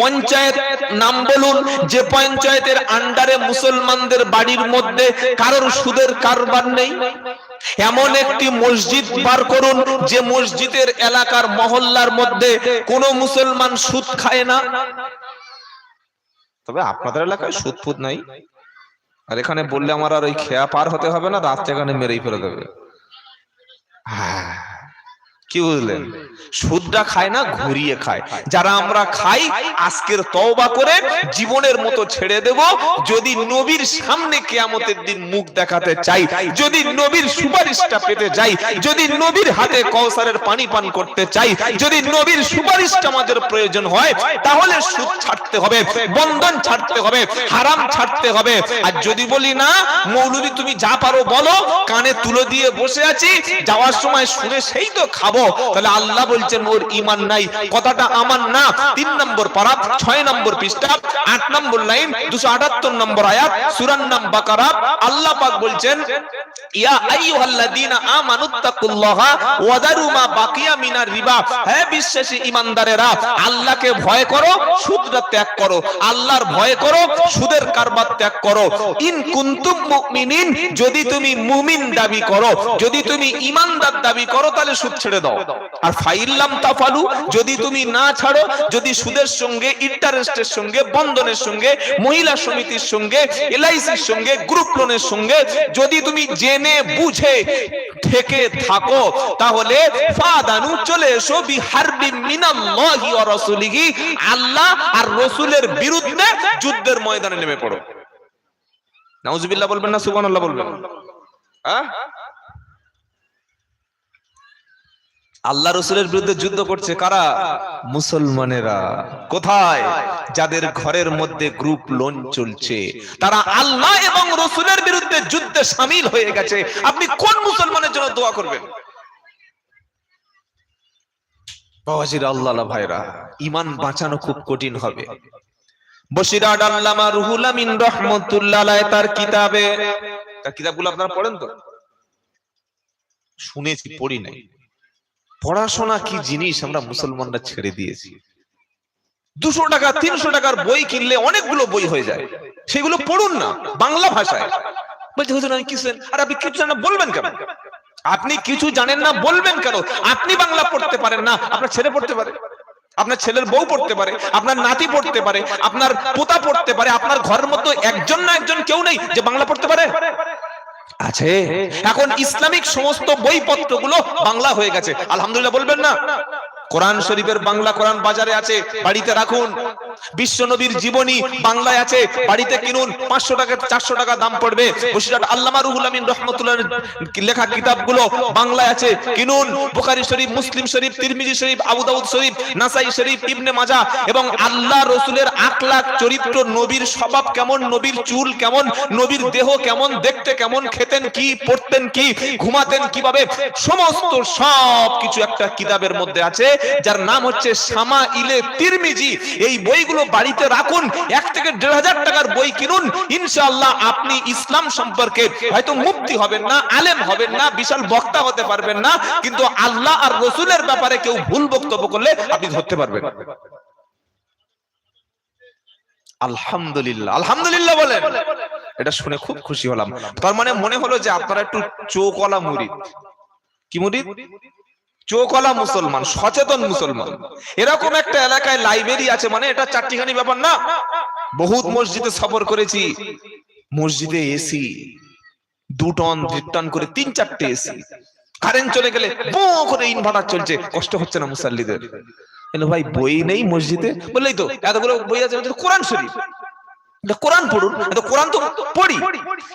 পঞ্চায়েত নাম বলুন, যে পঞ্চায়েতের আন্ডারে মুসলমানদের বাড়ির মধ্যে কারোর সুদের কারবার নেই। এমন একটি মসজিদ বার করুন, যে মসজিদের এলাকার মহল্লার মধ্যে কোনো মুসলমান সুদ খায় না। তবে আপনাদের এলাকায় সুদ ফুদ নাই। আর এখানে বললে আমার আর ওই খেয়া পার হতে হবে না রাত এখানে মেরেই ফেলে দেবে। হ্যাঁ। কি বুঝলেন? সুদটা খায় না, ঘুরিয়ে খায়। যারা আমরা খাই, আজকের তওবা করে জীবনের মতো ছেড়ে দেব। যদি নবীর সামনে কেয়ামতের দিন মুখ দেখাতে চাই, যদি নবীর সুপারিশটা পেতে যাই যদি নবীর হাতে কৌসারের পানি পান করতে চাই, যদি নবীর সুপারিশটা আমাদের প্রয়োজন হয়, তাহলে সুদ ছাড়তে হবে, বন্ধন ছাড়তে হবে, হারাম ছাড়তে হবে। আর যদি বলি না, মৌলবী তুমি যা পারো বলো, কানে তুলো দিয়ে বসে আছি, যাওয়ার সময় শুনে সেই তো খাব। তাহলে আল্লাহ বলছেন, ওর ইমান নাই, কথাটা আমার না। তিন নম্বর পারা ছয় নম্বর পৃষ্ঠা, আট নম্বর লাইন, দুশো আটাত্তর নম্বর আয়াত সুরান নাম বাকারা। আল্লাহ পাক বলছেন ভয় করো, সুদটা ত্যাগ করো। আল্লাহর ভয় করো, সুদের কারবার ত্যাগ করো। যদি তুমি মুমিন দাবি করো, যদি তুমি ঈমানদার দাবি করো, তাহলে সুদ ছেড়ে দাও। আর ফাইল্লাম তাফালু, যদি তুমি না ছাড়ো, যদি সুদের সঙ্গে, ইন্টারেস্টের সঙ্গে, বন্ধনের সঙ্গে, মহিলা সমিতির সঙ্গে, এলআইসির সঙ্গে, গ্রুপ লোনের সঙ্গে, যদি তুমি জেনে বুঝে থেকে থাকো, তাহলে ফাদানু চলে এসো বি হারবি মিনাল্লাহি ওয়া রাসূলিহি। আল্লাহ আর রাসূলের বিরুদ্ধে যুদ্ধের ময়দানে নেমে পড়ো। নাউজুবিল্লাহ বলবেন না সুবহানাল্লাহ বলবেন? হ্যাঁ? আল্লাহ রসুলের বিরুদ্ধে যুদ্ধ করছে কারা? মুসলমানেরা। কোথায়? যাদের ঘরের মধ্যে গ্রুপ লোন চলছে। তারা আল্লাহ এবং রসুলের বিরুদ্ধে যুদ্ধে সামিল হয়ে গেছে। আপনি কোন মুসলমানের জন্য দোয়া করবেন? আল্লাহ ভাইরা ইমান বাঁচানো খুব কঠিন হবে। বসিরাট আল্লামা রুহুল আমিন রহমতুল্লাহ তার কিতাবে তার কিতাবগুলো আপনারা পড়েন তো? শুনেছি, পড়ি নাই। পড়াশোনা কি জিনিস আমরা মুসলমানরা ছেড়ে দিয়েছি? দুশো টাকা, তিনশো টাকার বই কিনলে অনেকগুলো বই হয়ে যায়। সেগুলো পড়ুন না, বাংলা ভাষায়। আপনি কিছু জানেন বলবেন কেন? আপনি কিছু জানেন না, বলবেন কেন? আপনি বাংলা পড়তে পারেন না, আপনার ছেলে পড়তে পারে। আপনার ছেলের বউ পড়তে পারে, আপনার নাতি পড়তে পারে, আপনার পোতা পড়তে পারে, আপনার ঘরের মতো একজন না একজন কেউ নেই যে বাংলা পড়তে পারে? আছে। এখন ইসলামিক সমস্ত বইপত্রগুলো বাংলা হয়ে গেছে। আলহামদুলিল্লাহ বলবেন না? কোরআন শরীফের বাংলা কোরআন বাজারে আছে, বাড়িতে রাখুন। বিশ্ব নবীর জীবনী বাংলায় আছে, বাড়িতে কিনুন, পাঁচশো টাকা, চারশো টাকা দাম পড়বে। আল্লামা রুহুল আমিন রহমতুল্লাহ লেখা কিতাবগুলো বাংলায় আছে, কিনুন। বুখারী শরীফ, মুসলিম শরীফ, তিরমিজি শরীফ, আবু দাউদ শরীফ, নাসাই শরীফ, ইবনে মাজা এবং আল্লাহ রসুলের আখলাক চরিত্র, নবীর স্বভাব কেমন, নবীর চুল কেমন, নবীর দেহ কেমন, দেখতে কেমন, খেতেন কি, পড়তেন কি, ঘুমাতেন কীভাবে, সমস্ত সব কিছু একটা কিতাবের মধ্যে আছে। যার নাম হচ্ছে সামা ইলে তিরমিজি। এই বইগুলো বাড়িতে রাখুন, এক থেকে দেড় হাজার টাকার বই কিনুন। ইনশাআল্লাহ আপনি ইসলাম সম্পর্কে হয়তো মুক্তি হবেন না, আলেম হবেন না, বিশাল বক্তা হতে পারবেন না, কিন্তু আল্লাহ আর রসুলের ব্যাপারে কেউ ভুল বক্তব্য করলে আপনি ধরতে পারবেন। আলহামদুলিল্লাহ আলহামদুলিল্লাহ বলেন। এটা শুনে খুব খুশি হলাম। তার মানে মনে হলো যে আপনারা একটু চোখওয়ালা মুরিদ কি মুরিদ চোখওয়ালা মুসলমান, সচেতন মুসলমান। এরকম একটা এলাকায় লাইব্রেরি আছে মানে এটা চারটিখানি ব্যাপার না। বহুত মসজিদে সফর করেছি। মসজিদে এসি দু টন টন করে তিন চারটে এসি কারেন্ট চলে গেলে বো করে ইনভার্টার চলছে। কষ্ট হচ্ছে না মুসাল্লিদের। ভাই, বই নেই মসজিদে? বললেই তো, এতগুলো বই আছে কোরআন শরীফ। কোরআন পড়ুন কোরআন তো পড়ি।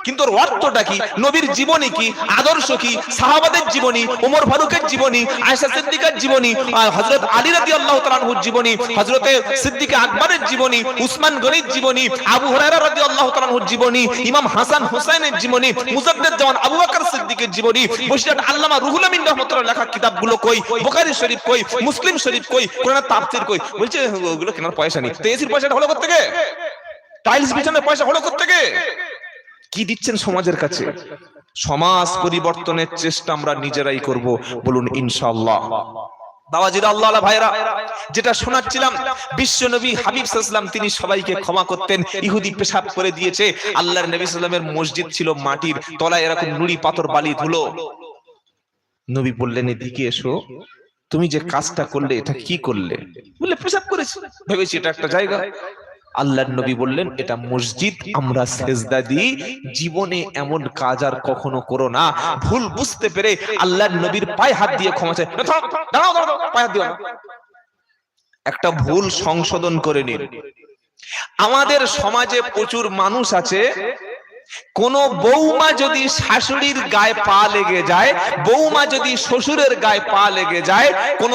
কিন্তু ওর অর্থটা কি? নবীর জীবনী কি? আদর্শ কি? সাহাবাদের জীবনী? ওমর ফারুকের জীবনী? আয়েশা সিদ্দিকার জীবনী? হযরত আলী রাদিয়াল্লাহু তাআলা আনহুর জীবনী? হযরতে সিদ্দিক আকবরের জীবনী? উসমান গনির জীবনী? আবু হুরায়রা রাদিয়াল্লাহু তাআলা আনহুর জীবনী? ইমাম হাসান হুসাইনের জীবনী? মুজাদ্দিদ জামান আবু বকর সিদ্দিকের জীবনী? বসিরহাট আল্লামা রুহুল আমিন রাহমাতুল্লাহ লেখা কিতাবগুলো কই? বুখারী শরীফ কই? মুসলিম শরীফ কই? কোরআন তাফসীর কই? বলছে ওগুলো কেনার পয়সা নেই। তো এসির পয়সাটা হলো কোথা থেকে টাইলস বিছানোর পয়সা হলো থেকে কি দিচ্ছেন সমাজের কাছে? সমাজ পরিবর্তনের চেষ্টা আমরা নিজেরাই করব, বলুন ইনশাআল্লাহ। বাবাজিরা, আল্লাহ ভাইরা যেটা বিশ্ব নবী হাবিব তিনি সবাইকে ক্ষমা করতেন পেশাব করে দিয়েছে, আল্লাহর মসজিদ ছিল মাটির তলায়, এরকম নুড়ি পাথর, বালি, ধুলো। নবী বললেন, এদিকে এসো, তুমি যে কাজটা করলে, এটা কি করলে? বললে, পেশাব করেছি। ভেবেছি এটা একটা জায়গা। আল্লাহর নবী বললেন এটা মসজিদ আমরা সেজদা দিই। জীবনে এমন কাজ আর কখনো করো না। ভুল বুঝতে পেরে আল্লাহ নবীর পায়ে হাত দিয়ে ক্ষমা চাই। না, থামো, দাঁড়াও, দাঁড়াও, দাঁড়াও, পায়ে হাত দিও না। একটা ভুল সংশোধন করে নিন। আমাদের সমাজে প্রচুর মানুষ আছে কোন বৌমা যদি শাশুড়ির গায়ে পা লেগে যায় বৌমা যদি শ্বশুরের গায়ে পা লেগে যায়, কোন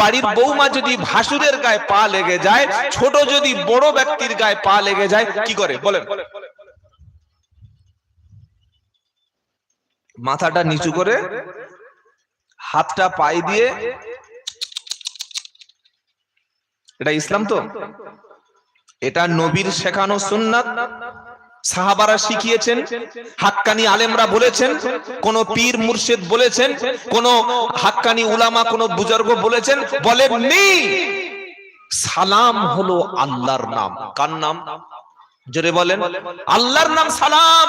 বাড়ির বৌমা যদি ভাসুরের গায়ে পা লেগে যায়, ছোট যদি বড় ব্যক্তির গায়ে পা লেগে যায়, কি করে? বলেন। মাথাটা নিচু করে, হাতটা পায়ে দিয়ে, এটা ইসলাম তো? এটা নবীর শেখানো সুন্নাত। সাহাবারা শিখিয়েছেন, হাক্কানি আলেমরা বলেছেন, কোন পীর মুর্শিদ বলেছেন, কোন হাক্কানি উলামা, কোন বুজুর্গ বলেছেন, বলেননি। সালাম হলো আল্লাহর নাম। কার নাম? জোরে বলেন। আল্লাহর নাম সালাম।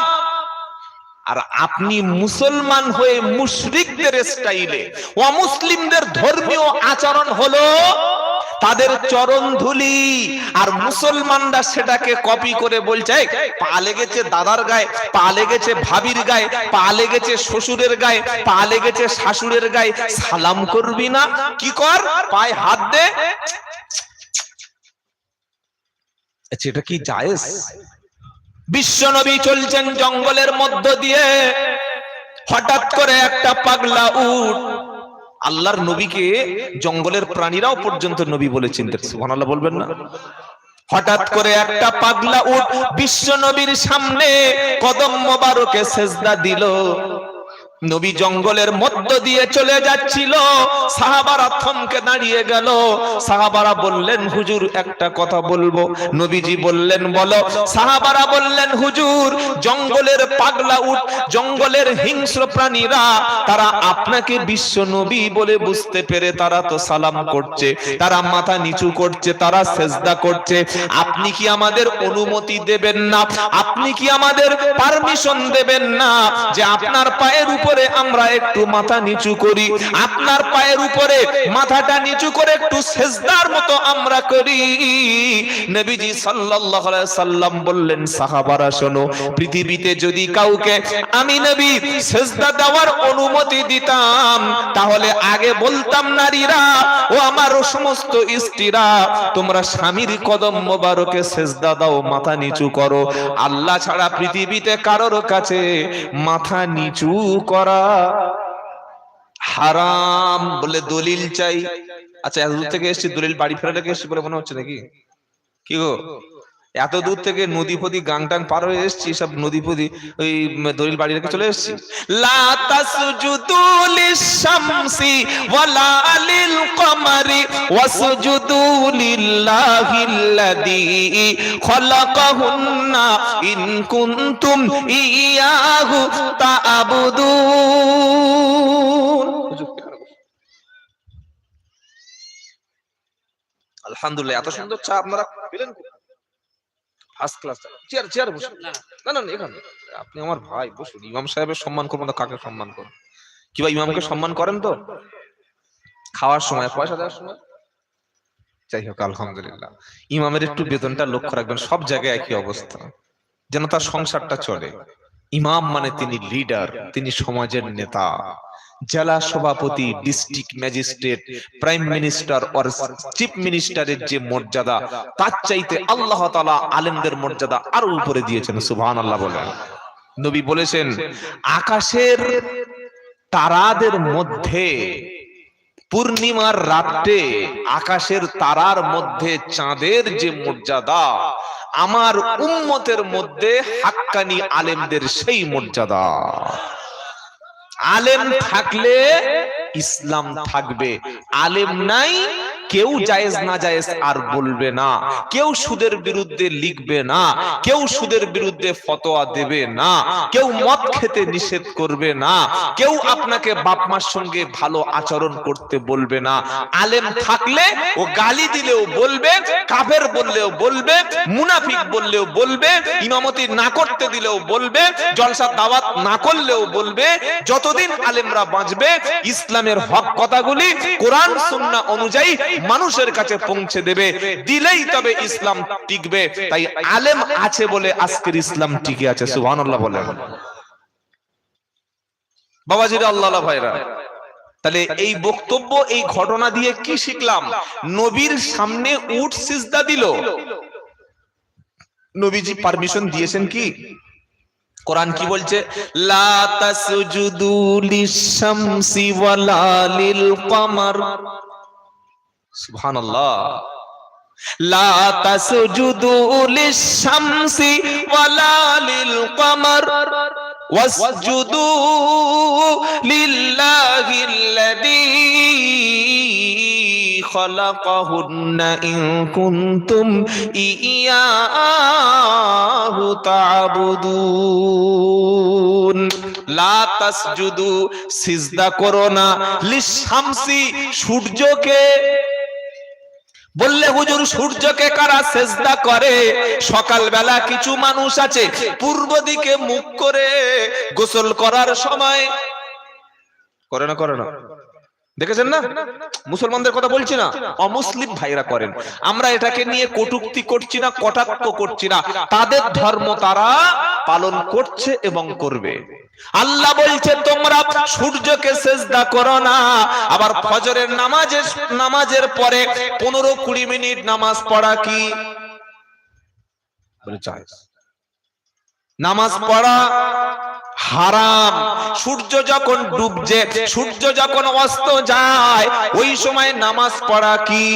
আর আপনি মুসলমান হয়ে মুশরিকদের স্টাইলে, অমুসলিমদের ধর্মীয় আচরণ হলো তাদের চরণ ধুলি আর মুসলমানরা সেটাকে কপি করে বলছে "এই, পা লেগেছে দাদার গায়ে পা লেগেছে ভাবির গায়ে পা লেগেছে শ্বশুরের গায়ে পা লেগেছে শাশুড়ের গায়ে সালাম করবি না? কি কর? পায়ে হাত দে। আচ্ছা, এটা কি জায়েজ? বিশ্ব নবী চলছেন জঙ্গলের মধ্য দিয়ে। হঠাৎ করে একটা পাগলা উট আল্লাহর নবীকে জঙ্গলের প্রাণীরাও পর্যন্ত নবী বলে চিনতে সুবহানাল্লাহ বলবেন না? হঠাৎ করে একটা পাগলা উট বিশ্ব নবীর সামনে কদম মোবারকে সেজদা দিল। নবী জঙ্গলের মধ্য দিয়ে চলে যাচ্ছিল। সাহাবারা থমকে দাঁড়িয়ে গেল। সাহাবারা বললেন, হুজুর, একটা কথা বলব। নবীজি বললেন, বলো। সাহাবারা বললেন, হুজুর, জঙ্গলের পাগলা উট, জঙ্গলের হিংস্র প্রাণীরা, তারা আপনাকে বিশ্ব নবী বলে বুঝতে পেরে তারা তো সালাম করছে, তারা মাথা নিচু করছে, তারা সেজদা করছে। আপনি কি আমাদের অনুমতি দেবেন না? আপনি কি আমাদের পারমিশন দেবেন না যে আপনার পায়ের উপরে আমরা একটু মাথা নিচু করি, আপনার পায়ের উপরে মাথাটা নিচু করে একটু সেজদার মতো আমরা করি। নবীজি সাল্লাল্লাহু আলাইহি সাল্লাম বললেন, সাহাবারা, শোনো, পৃথিবীতে যদি কাউকে আমি নবী সেজদা দেওয়ার অনুমতি দিতাম, তাহলে আগে বলতাম নারীরা, ও আমার সমস্ত স্ত্রীরা, তোমরা স্বামীর কদম মোবারকে সেজদা দাও, মাথা নিচু করো। আল্লাহ ছাড়া পৃথিবীতে কারোর কাছে মাথা নিচু করা হারাম বলে দলিল চাই। আচ্ছা এত দূর থেকে এসছি, দলিল বাড়ি ফেরা থেকে এসছি বলে মনে হচ্ছে নাকি? কি গো? এত দূর থেকে নদী ফদি গাং টাং পার হয়ে এসছি সব নদী ফদি ওই দলিল বাড়ি রেখে চলে এসছি। লা তাসজুদু লিশ-শামসি ওয়ালা লিল কমারি ওয়াসজুদু লিল্লাহিল্লাযী খলাকাহুন্না ইন কুনতুম ইয়াহু তা'বুদুন আলহামদুলিল্লাহ এত সুন্দর চা আপনারা পেলেন ফার্স্ট ক্লাস চেয়ার চেয়ার বসুন। না না না। এখানে আপনি আমার ভাই বসুন। ইমাম সাহেবের সম্মান করবেন না কাকে সম্মান করবেন কি ভাই ইমামকে সম্মান করেন তো? খাওয়ার সময় পয়সা দেওয়ার সময়? যাই হোক আলহামদুলিল্লাহ। ইমামের একটু বেতনটা লক্ষ্য রাখবেন সব জায়গায় একই অবস্থা। যেন তার সংসারটা চলে। ইমাম মানে তিনি লিডার তিনি সমাজের নেতা। জেলা সভাপতি district magistrate, prime minister or chief মিনিস্টারের যে মর্যাদা, তার চাইতে আল্লাহ তাআলা আলেমদের মর্যাদা আরও উপরে দিয়েছেন, সুবহানাল্লাহ বলেন। নবী বলেছেন, আকাশের তারাদের মধ্যে পূর্ণিমার রাতে আকাশের তারার মধ্যে চাঁদের যে মর্যাদা, আমার উম্মতের মধ্যে হাক্কানি আলেমদের সেই মর্যাদা। আলেম থাকলে ইসলাম থাকবে। আলেম নাই কেউ জায়েজ না জায়েজ আর বলবে না। কেউ সুদের বিরুদ্ধে লিখবে না। কেউ সুদের বিরুদ্ধে ফতোয়া দেবে না। কেউ মদ খেতে নিষেধ করবে না। কেউ আপনাকে বাপ মার সঙ্গে ভালো আচরণ করতে বলবে না। আলেম থাকলে ও গালি দিলেও বলবে কাফের বললেও বলবে মুনাফিক বললেও বলবে ইমামতি না করতে দিলেও বলবে জলসা দাওয়াত না করলেও বলবে যতদিন আলেমরা বাঁচবে ইসলামের হক কথাগুলি কোরআন সুন্নাহ অনুযায়ী মানুষের কাছে পৌঁছে দেবে, দিলেই তবে ইসলাম টিকবে। তাই আলেম আছে বলে আজকের ইসলাম টিকে আছে, সুবহানাল্লাহ বলে বাবাজিরা আল্লাহ ভাইরা, তাহলে এই বক্তব্য, এই ঘটনা দিয়ে কি শিখলাম? নবীর সামনে উট সিজদা দিল। নবীজি পারমিশন দিয়েছেন কি? কোরআন কি বলছে? লা তাসজুদু লিশ-শামসি ওয়ালা লিল সুবহান লা তাসজুদু লিশ-শামসি ওয়ালা লিল-কমার ওয়াসজুদু লিল্লাহিল্লাযী খালাকাহুন্না ইন কুনতুম ইয়াহু তা'বুদুন লা তাসজুদু, সিজদা করো না। সূর্যকে বললে হুজুর, সূর্যকে কারা সেজদা করে? সকালবেলা কিছু মানুষ আছে, পূর্ব দিকে মুখ করে গোসল করার সময় করে না করে না। দেখেছেন না? মুসলমানদের কথা বলছি না। অমুসলিম ভাইরা করেন। আমরা এটাকে নিয়ে কটুক্তি করছি না, কটাক্ষ করছি না। তাদের ধর্ম তারা পালন করছে এবং করবে। আল্লাহ বলছে, তোমরা সূর্যকে সেজদা করো না। আবার ফজরের নামাজের নামাজের পরে পনেরো কুড়ি মিনিট নামাজ পড়া কি? বলে জায়েজ। নামাজ পড়া হারাম। সূর্য যখন ডুবছে, সূর্য যখন অস্ত যায়, ওই সময় নামাজ পড়া কি?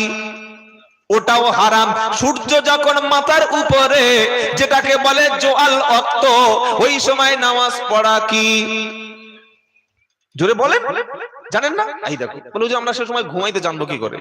ওটাও হারাম। সূর্য যখন মাথার উপরে, যেটাকে বলে জোয়াল অক্ত, ওই সময় নামাজ পড়া কি? জোরে বলেন। জানেন না? এই দেখো বলে যে আমরা সে সময় ঘুমাইতে জানব কি করে?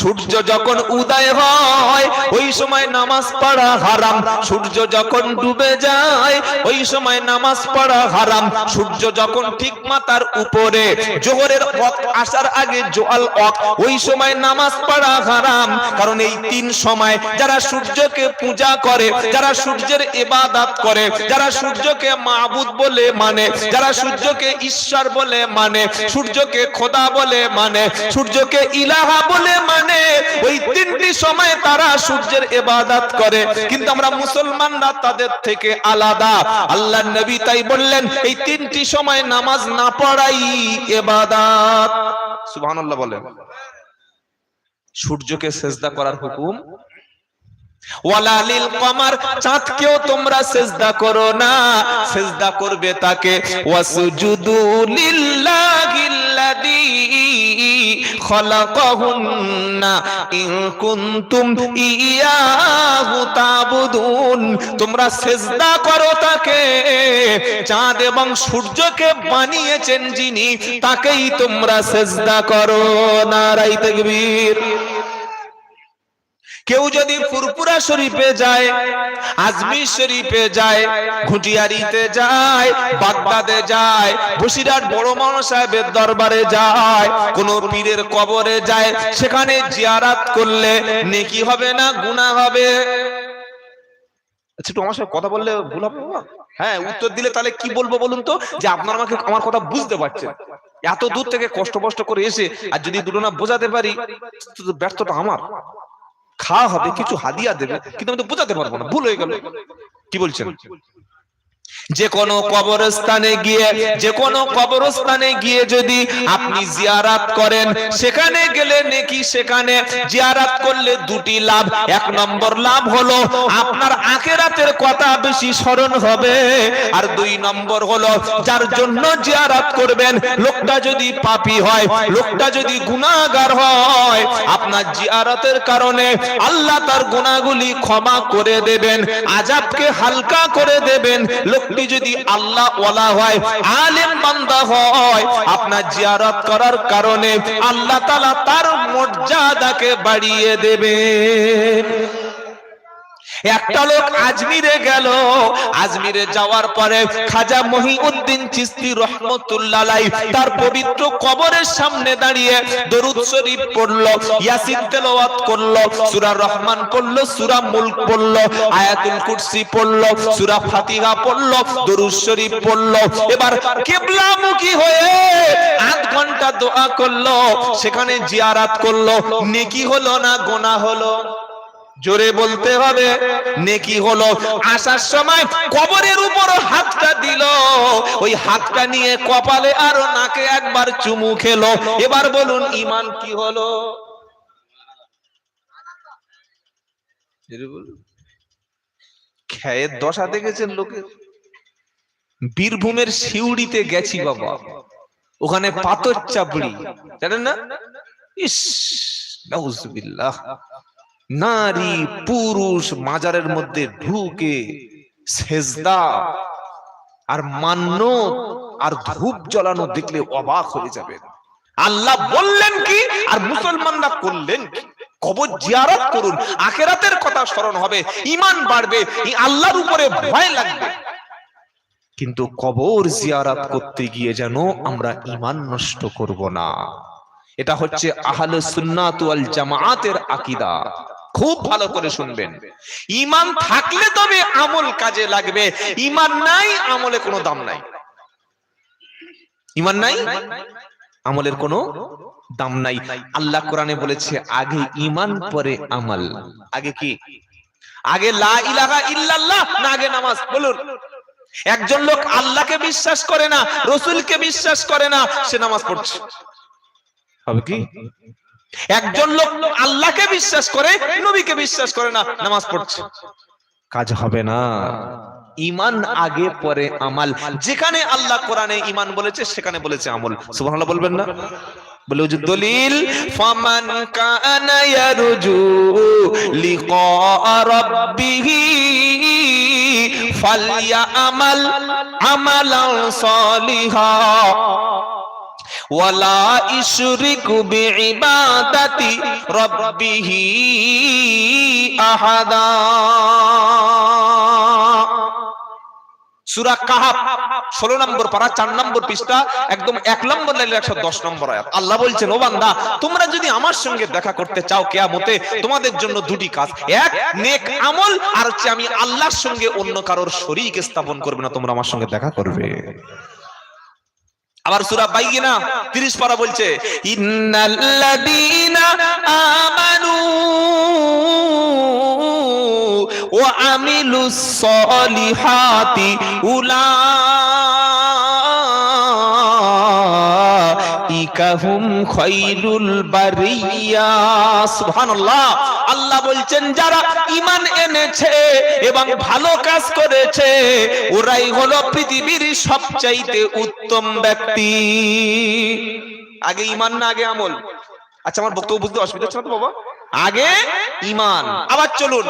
সূর্য যখন উদয় হয় ওই সময় নামাজ পড়া হারাম। সূর্য যখন ডুবে যায় ওই সময় নামাজ পড়া হারাম। সূর্য যখন ঠিক মাথার উপরে জোহরের ওয়াক্ত আসার আগে জোয়াল ওয়াক্ত ওই সময় নামাজ পড়া হারাম। কারণ এই তিন সময় যারা সূর্যকে পূজা করে যারা সূর্যের ইবাদত করে যারা সূর্যকে মাবুদ বলে মানে যারা সূর্যকে ঈশ্বর বলে মানে সূর্যকে খোদা বলে মানে সূর্যকে ইলাহা বলে মানে ওই তিনটি সময় তারা সূর্যের ইবাদত করে। কিন্তু আমরা মুসলমানরা তাদের থেকে আলাদা। আল্লাহ নবী তাই বললেন, এই তিনটি সময় নামাজ না পড়াই ইবাদত। সুবহানাল্লাহ বলেন। সূর্যকে সেজদা করার হুকুম? চাঁদকেও তোমরা সেজদা করো না। সেজদা করবে তাকে। ওয়াসুজুদু লিল্লাহিল্লাযী তোমরা সেজদা করো তাকে, চাঁদ এবং সূর্যকে বানিয়েছেন যিনি, তাকেই তোমরা সেজদা করো। নারাই তাকবীর। কেউ যদি ফুরপুরা শরীফে যায় আজমির শরীফে যায়, ঘুটিয়ারিতে যায়, বাগদাদে যায়, বসিরহাট বড় মানুষ সাহেবের দরবারে যায়, কোন পীরের কবরে যায়, সেখানে জিয়ারাত করলে নেকি হবে না, গুনাহ হবে? আচ্ছা একটু আমার সাথে কথা বললে ভুল হবে হ্যাঁ উত্তর দিলে তাহলে কি বলব বলুন তো? যে আপনারা আমাকে আমার কথা বুঝতে পারছেন। এত দূর থেকে কষ্ট কষ্ট করে এসে, আর যদি দুটো না বোঝাতে পারি ব্যর্থটা আমার। খাওয়া হবে কিছু হাদিয়া দেবে কিন্তু আমি তো বোঝাতে পারব না ভুল হয়ে গেল। কি বলছেন? যে কোনো কবরস্থানে গিয়ে যে কোনো কবরস্থানে গিয়ে যদি আপনি জিয়ারাত করেন সেখানে গেলে নাকি সেখানে জিয়ারাত করলে দুটি লাভ। এক নম্বর লাভ হলো আপনার আখেরাতের কথা বেশি স্মরণ হবে। আর দুই নম্বর হলো যার জন্য জিয়ারাত করবেন লোকটা যদি পাপী হয় লোকটা যদি গুনাহগার হয় আপনার জিয়ারতের কারণে আল্লাহ তার গুনাহগুলি ক্ষমা করে দেবেন আজাবকে হালকা করে দেবেন লোকটা লোকটি যদি আল্লাহ ওয়ালা হয়, আলেম বান্দা হয়, আপনার জিয়ারত করার কারণে আল্লাহ তাআলা তার মর্যাদাকে বাড়িয়ে দেবেন একটা লোক আজমিরে গেল। আজমিরে যাওয়ার পরে খাজা মহিউদ্দিন চিস্তি রহমতুল্লাহ তার পবিত্র কবরের সামনে দাঁড়িয়ে দরুদ শরীফ পড়ল, ইয়াসিন তেলাওয়াত করল, সূরা রহমান পড়ল, সূরা মুলক পড়ল, আয়াতুল কুরসি পড়ল, সূরা ফাতিহা পড়ল, দরুদ শরীফ পড়ল। এবার কিবলামুখী হয়ে আধ ঘণ্টা দোয়া করল, সেখানে জিয়ারাত করল, নেকি হলো না গোনা হলো? জোরে বলতে হবে, নেকি হলো, আসার সময় কবরের উপর হাতটা দিল। ওই হাতটা নিয়ে কপালে আর নাকে একবার চুমু খেলো। এবার বলুন, ইমান কি হলো? খেয়ের দশা দেখেছেন লোকের বীরভূমের শিউড়িতে গেছি বাবা। ওখানে পাথর চাপড়ি। জানেন না? ইস, নাউজুবিল্লাহ। নারী, পুরুষ মাজারের মধ্যে ঢুকে সেজদা আর মান্য আর ধূপ জ্বালানো দেখলে অবাক হয়ে যাবেন। আল্লাহ বললেন কি আর মুসলমানরা করলেন কি? কবর জিয়ারত করুন, আখেরাতের কথা স্মরণ হবে ইমান বাড়বে আল্লাহর উপরে ভয় লাগবে। কিন্তু কবর জিয়ারাত করতে গিয়ে যেন আমরা ইমান নষ্ট করব না। এটা হচ্ছে আহলে সুন্নাত ওয়াল জামাআতের আকীদা। খুব ভালো করে শুনবেন। ইমান থাকলে তবে আমল কাজে লাগবে। ইমান নাই আমলে কোনো দাম নাই। ইমান নাই আমলের কোনো দাম নাই। আল্লাহ কোরআনে বলেছে আগে ইমান পরে আমল। আগে কি? আগে লা ইলাহা ইল্লাল্লাহ না আগে নামাজ। বলুন। একজন লোক আল্লাহকে বিশ্বাস করে না রসুলকে বিশ্বাস করে না সে নামাজ পড়ছে। হবে কি? একজন লোক আল্লাহকে বিশ্বাস করে, নবীকে বিশ্বাস করে না, নামাজ পড়ছে। কাজ হবে না। ইমান আগে পরে আমাল। যেখানে আল্লাহ কোরআনে ইমান বলেছে, সেখানে বলেছে আমল। সুবহানাল্লাহ বলবেন না? বলে দলিল, ফামান কানা ইয়ারজু লিকা রাব্বিহি ফালইয়ামাল আমালান সালিহা। ওয়ালা ইশরিকু বিইবাদাতি আহাদা। সূরা কাহাফ 16 নম্বর পারা 4 নম্বর পৃষ্ঠা, একদম 1 নম্বর লাইনের 110 নম্বর আয়াত। আল্লাহ বলছেন, ও বান্দা, তোমরা যদি আমার সঙ্গে দেখা করতে চাও কিয়ামতে, তোমাদের জন্য দুটি কাজ। এক, নেক আমল, আর হচ্ছে আমি আল্লাহর সঙ্গে অন্য কারোর শরীক স্থাপন করবে না, তোমরা আমার সঙ্গে দেখা করবে। আবার সূরা বাইয়িনা 30 পারা বলছে ওয়া আমিলুস সলিহাতি উলাইকা হুম খায়রুল বারিয়া। সুবহানাল্লাহ। আল্লাহ বলছেন, যারা ঈমান এনেছে এবং ভালো কাজ করেছে, ওরাই হলো পৃথিবীর সবচাইতে উত্তম ব্যক্তি। আগে ইমান না আগে আমল? আচ্ছা আমার বক্তব্য বুঝতে অসুবিধা হচ্ছে না তো, বাবা? আগে ইমান আবার চলুন।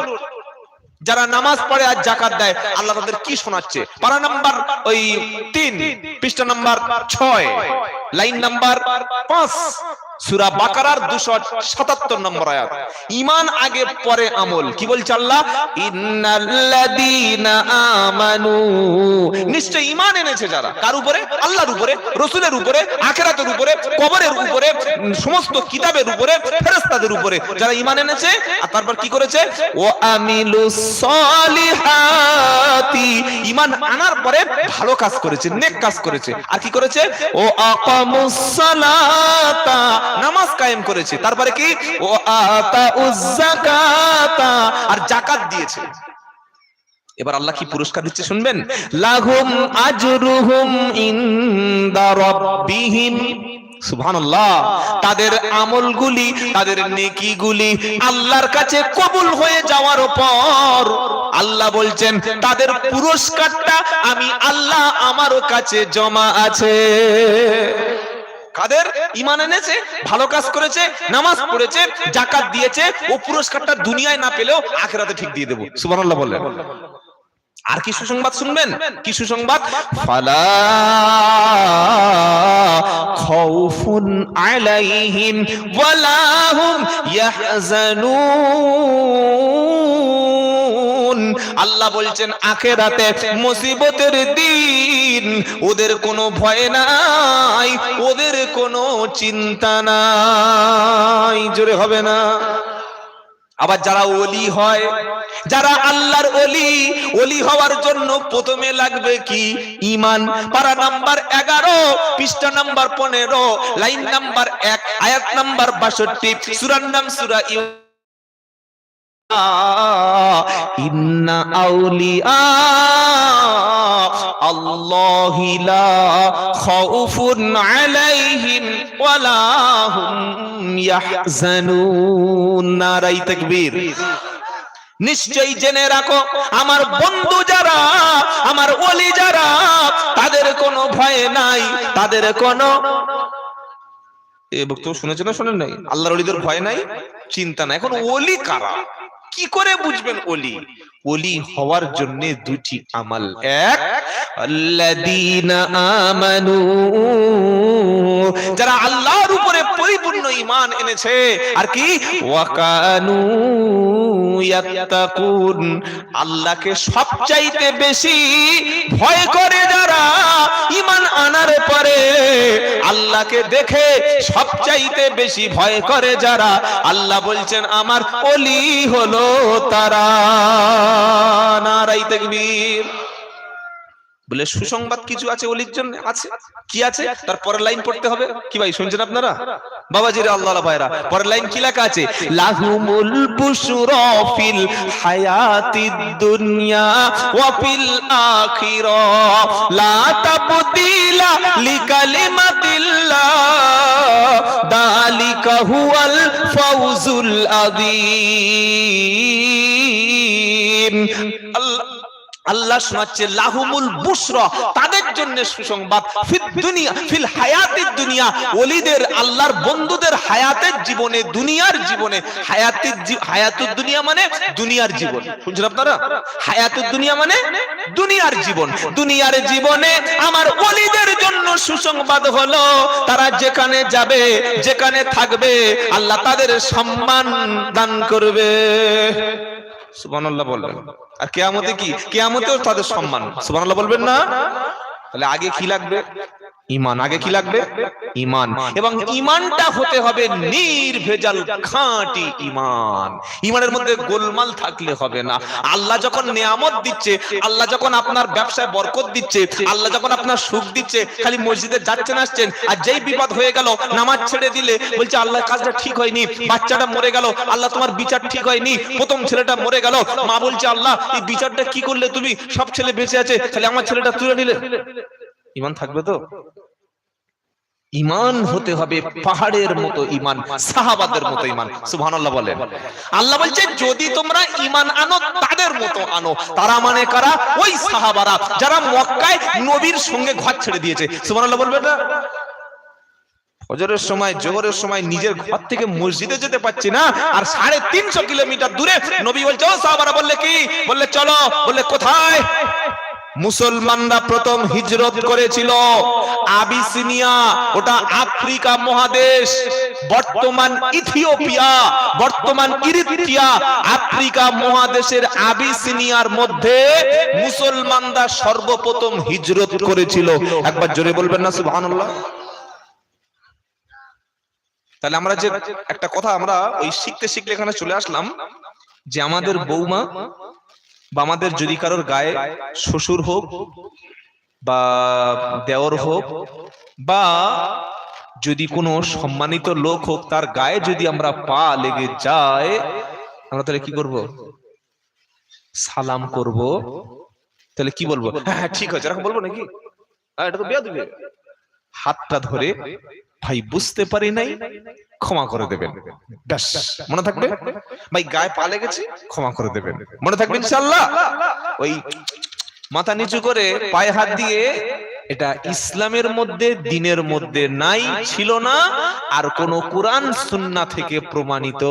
যারা নামাজ পড়ে আর জাকাত দেয়, আল্লাহ তাদের কি শোনাচ্ছে? পারা নাম্বার ওই তিন, পৃষ্ঠা নাম্বার ছয়, লাইন নাম্বার পাঁচ। সুরা বাকারার দুশো সাতাত্তর নম্বর আয়াত। ইমান আগে, পরে আমল। কি বলছে আল্লাহ? নিশ্চয় ইমান এনেছে যারা। কার উপরে? আল্লাহর উপরে, রসুলের উপরে, আখেরাতের উপরে, কবরের উপরে, সমস্ত কিতাবের উপরে, ফেরেশতাদের উপরে যারা ইমান এনেছে, আর তারপর কি করেছে? ও আমিলুস সলিহাতি। ইমান আনার পরে ভালো কাজ করেছে, নেক কাজ করেছে। আর কি করেছে? ও আকামুস সালাতা। নামাজ কায়েম করেছে। তারপরে কি? ও যাকাতা। আর যাকাত দিয়েছে। এবার আল্লাহ কি পুরস্কার দিচ্ছে শুনবেন? লাহুম আজরুহুম ইনদা রাব্বিহিম। সুবহানাল্লাহ। তাদের আমলগুলি, তাদের নেকিগুলি আল্লাহর কাছে কবুল হয়ে যাওয়ার পর আল্লাহ বলছেন, তাদের পুরস্কারটা আমি আল্লাহ আমার কাছে জমা আছে। কাদের? ইমান এনেছে, ভালো কাজ করেছে, নামাজ পড়েছে জাকাত দিয়েছে, ও পুরস্কারটা দুনিয়ায় না পেলেও আখেরাতে ঠিক দিয়ে দেবো। সুবহানাল্লাহ বললেন আর কি সুসংবাদ শুনবেন? কি সুসংবাদ ফালা খাউফুন আলাইহিম ওয়ালা হুম ইয়াহজানুন। আল্লাহ বলছেন, আখেরাতে মুসিবতের দিন, ওদের কোনো ভয় নাই, ওদের কোনো চিন্তা নাই। জোরে হবে না। আবার যারা ওলি হয়, যারা আল্লাহর ওলি ওলি হওয়ার জন্য প্রথমে লাগবে কি? ইমান পারা নাম্বার এগারো, পৃষ্ঠা নাম্বার পনেরো, লাইন নাম্বার এক, আয়াত নাম্বার বাষট্টি, সুরার নাম সুরা ইন্না আউলিয়া খাউফুন আলাইহিম ওয়ালা হুম ইয়াহজানুন। নারাই তাকবীর। নিশ্চয়ই জেনে রাখো, আমার বন্ধু যারা, আমার ওলি যারা, তাদের কোনো ভয় নাই, তাদের কোনো এ বক্তব্য শুনেছেন না শোনেন নাই? আল্লাহর ওলিদের ভয় নাই, চিন্তা নাই। এখন ওলি কারা? কি করে বুঝবেন ওলি? ওলি হওয়ার জন্য দুটি আমাল। এক, আল্লাযীনা আমানু, যারা আল্লাহর উপরে ঈমান এনেছে। আর কি? ওয়াকানু ইয়াত্তাকুন। আল্লাহকে সবচাইতে বেশি ভয় করে যারা ঈমান আনার পরে, আল্লাহকে দেখে সবচাইতে বেশি ভয় করে যারা, আল্লাহ বলছেন, আমার অলি হলো তারা। নারাই তাকবীর। বলে, সুসংবাদ কিছু আছে অলির জন্য? আছে। কি আছে? তার পরের লাইন পড়তে হবে। কি ভাই, শুনছেন আপনারা? বাবাজিরা আল্লাহ ভাইরা, পরের লাইন কি লেখা আছে? লাহুমুল বুশরা ফিল হায়াতিদ দুনিয়া ওয়া ফিল আখিরা, লা তাবদিলা লিকালিমাতিল্লাহ, দালিকা হুয়াল ফাউজুল আযীম। আল্লাহ আল্লাহ শোনাচ্ছে, লাহুমুল বুশরা, তাদের জন্য সুসংবাদ। ফিদ দুনিয়া, ফিল হায়াতের দুনিয়া, ওলিদের, আল্লাহর বন্ধুদের হায়াতের জীবনে, দুনিয়ার জীবনে। হায়াতের হায়াতুর দুনিয়া মানে দুনিয়ার জীবন। শুনছেন আপনারা? হায়াতুর দুনিয়া মানে দুনিয়ার জীবন। দুনিয়ার জীবনে আমার ওলিদের জন্য সুসংবাদ হলো, তারা যেখানে যাবে, যেখানে থাকবে, আল্লাহ তাদের সম্মান দান করবে। সুবহানাল্লাহ বলবেন। আর কেয়ামতে কি? কেয়ামতেও তাদের সম্মান। সুবানাল্লাহ বলবেন না? তাহলে আগে কি লাগবে? ইমান, আগে কি লাগবে? ইমান। এবং ইমানটা হতে হবে নির্ভেজাল খাঁটি ইমান। ইমানের মধ্যে গোলমাল থাকলে হবে না। আল্লাহ যখন নিয়ামত দিচ্ছে, আল্লাহ যখন আপনার ব্যবসায় বরকত দিচ্ছে, আল্লাহ যখন আপনার সুখ দিচ্ছে, খালি মসজিদে যাচ্ছেন, আসছেন, আর যেই বিপদ হয়ে গেল, নামাজ ছেড়ে দিলে, বলছে আল্লাহ কাজটা ঠিক হয়নি, বাচ্চাটা মরে গেল, আল্লাহ তোমার বিচার ঠিক হয়নি, প্রথম ছেলেটা মরে গেল। মা বলছে, আল্লাহ, এই বিচারটা কি করলে তুমি? সব ছেলে বেঁচে আছে, খালি আমার ছেলেটা তুলে নিলে। ইমান থাকবে তো? ইমান হতে হবে পাহাড়ের মতো ইমান, সাহাবাদের মতো ইমান। সুবহানাল্লাহ বলেন। আল্লাহ বলছে যদি তোমরা ইমান আনো, তাদের মতো আনো। তারা মানে কারা? ওই সাহাবারা যারা মক্কায় নবীর সঙ্গে ঘর ছেড়ে দিয়েছে। সুবহানাল্লাহ বলবে না? সময়, জোহরের সময় নিজের ঘর থেকে মসজিদে যেতে পারছি না, আর সাড়ে তিনশো কিলোমিটার দূরে নবী বলছে, ও সাহাবারা, বললে কি? বললে, চলো। বললে, কোথায়? মুসলমানরা প্রথম হিজরত করেছিল। আবিসিনিয়া, ওটা আফ্রিকা মহাদেশ, বর্তমান ইথিওপিয়া, বর্তমান ইরিত্রিয়া, আফ্রিকা মহাদেশের আবিসিনিয়ার মধ্যে মুসলমানরা সর্বপ্রথম হিজরত করেছিল। একবার জোরে বলবেন না, সুবহানাল্লাহ। তাহলে আমরা যে একটা কথা, আমরা ওই শিখতে শিখলে এখানে চলে আসলাম যে আমাদের বৌমা বা আমাদের যদি কারোর গায়ে শ্বশুর হোক বা দেওর হোক বা যদি কোনো সম্মানিত লোক হোক তার গায়ে যদি আমরা পা লেগে যায় আমরা তাহলে কি করব? সালাম করব। তাহলে কি বলব? হ্যাঁ ঠিক আছে এরকম বলব নাকি? এটা তো বিয়া দিবে হাতটা ধরে ভাই বুঝতে পারি নাই? ক্ষমা করে দেবেন। ব্যাস। মনে থাকবে? ভাই, গায়ে পা লেগেছে, ক্ষমা করে দেবেন। মনে থাকবে ইনশাআল্লাহ? ওই মাথা নিচু করে পায়ে হাত দিয়ে এটা ইসলামের মধ্যে, দিনের মধ্যে নাই, ছিল না, আর কোন কোরআন সুন্না থেকে প্রমাণিত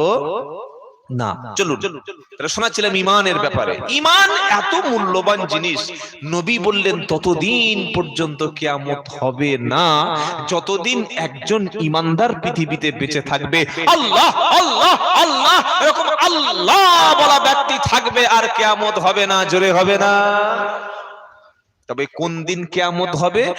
না। চলুন। তাহলে শোনাচ্ছিলাম ইমানের ব্যাপারে। ইমান এত মূল্যবান জিনিস নবী বললেন ততদিন পর্যন্ত কেয়ামত হবে না। যতদিন একজন ইমানদার পৃথিবীতে বেঁচে থাকবে আল্লাহ আল্লাহ আল্লাহ এরকম আল্লাহ বলা ব্যক্তি থাকবে আর কেয়ামত হবে না জোরে হবে না। তবে কোন দিন কেয়ামত হবে?